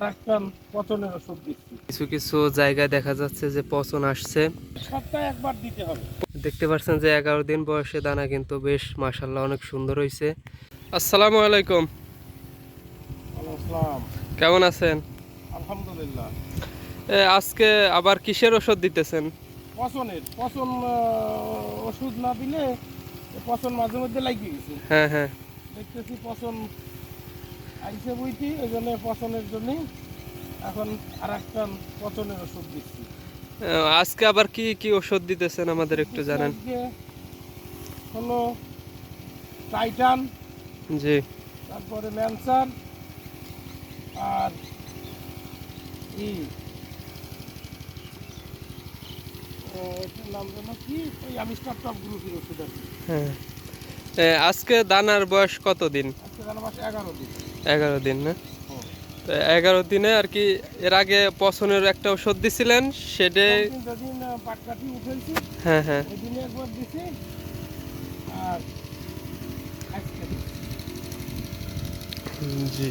আর একটা পচনের ওষুধ দিচ্ছি। কিছু কিছু জায়গায় দেখা যাচ্ছে যে পচন আসছে। সপ্তাহে একবার দিতে হবে। দেখতে পাচ্ছেন যে এগারো দিন বয়সে দানা কিন্তু বেশ মাসাল্লাহ অনেক সুন্দর হয়েছে। আসসালামু আলাইকুম। কেমন আছেন? আলহামদুলিল্লাহ। আজকে আবার কিসের ওষুধ দিতেছেন? পচনের পচন ওষুধ না দিলে পচন মাঝে মধ্যে লাগিয়ে গেছে। হ্যাঁ হ্যাঁ। দেখতেছি পচন আইসে বইটি ওই জন্য পচনের জন্যই এখন আর একটা পচনের ওষুধ দিচ্ছি। আজকে আবার কি কি ওষুধ দিতেছেন আমাদের একটু জানান। হলো টাইটান জি। তারপরে ম্যানসার আর ই এটার নাম যেন কি? ওই আমি স্টার্টআপ গ্রুপের ওষুধ আর কি। হ্যাঁ। আজকে দানার বয়স কত দিন আজকে জানা মাস এগারো দিন। এগারো দিন না? তো এগারো দিনে আর কি এর আগে পছনের একটা ওষুধ দিছিলেন সেটা হ্যাঁ হ্যাঁ। জি।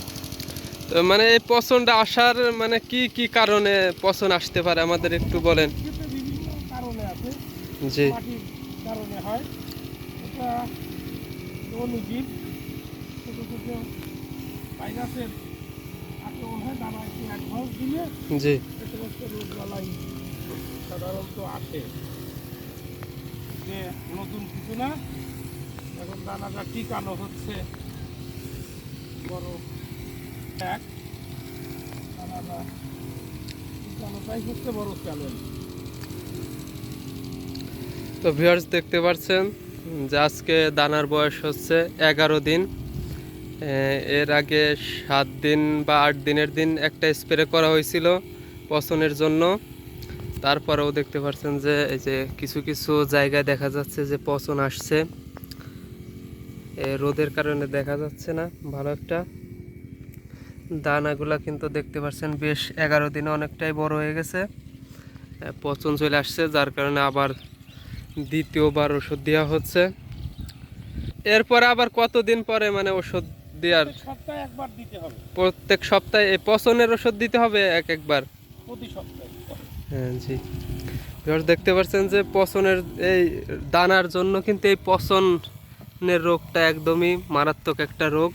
তো মানে এই পছনটা আসার মানে কি কি কারণে পছন আসতে পারে আমাদের একটু বলেন। জি। কারণে হয়। এটা অনুজীব ছোট ছোট ভাইরাসের আক্রমণ হয় দানা একটু অ্যাডভান্স দিলে জি। সমস্ত রোগ সাধারণত আসে। যে নতুন কিছু না এখন দানাটা টিকানো হচ্ছে। বড় এক। দানাটা টিকানোটাই হচ্ছে বড় চ্যালেঞ্জ তো ভিউয়ার্স দেখতে পাচ্ছেন যে আজকে দানার বয়স হচ্ছে এগারো দিন। এর আগে সাত দিন বা আট দিনের দিন একটা স্প্রে করা হয়েছিল পচনের জন্য। তারপরেও দেখতে পাচ্ছেন যে এই যে কিছু কিছু জায়গায় দেখা যাচ্ছে যে পচন আসছে। রোদের কারণে দেখা যাচ্ছে না, ভালো একটা। দানাগুলা কিন্তু দেখতে পাচ্ছেন বেশ এগারো দিনে অনেকটাই বড় হয়ে গেছে। পচন চলে আসছে, যার কারণে আবার দ্বিতীয়বার ওষুধ দেওয়া হচ্ছে। এরপরে আবার কতদিন পরে মানে ওষুধ দেওয়ার প্রত্যেক সপ্তাহে একবার দিতে হবে। প্রত্যেক সপ্তাহে এই পচনের ওষুধ দিতে হবে এক একবার? প্রতি সপ্তাহে। হ্যাঁ জি। এবার দেখতে পাচ্ছেন যে পচনের এই দানার জন্য কিন্তু এই পচনের রোগটা একদমই মারাত্মক একটা রোগ।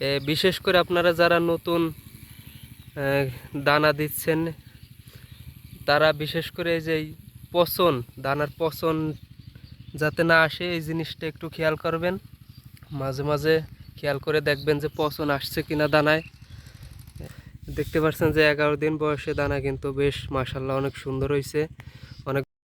এ, বিশেষ করে আপনারা যারা নতুন দানা দিচ্ছেন তারা বিশেষ করে এই যে পচন দানার পচন যাতে না আসে এই জিনিসটা একটু খেয়াল করবেন। মাঝে মাঝে খেয়াল করে দেখবেন যে পচন আসছে কিনা দানায়। দেখতে পাচ্ছেন যে এগারো দিন বয়সে দানা কিন্তু বেশ মাসাল্লাহ অনেক সুন্দর হয়েছে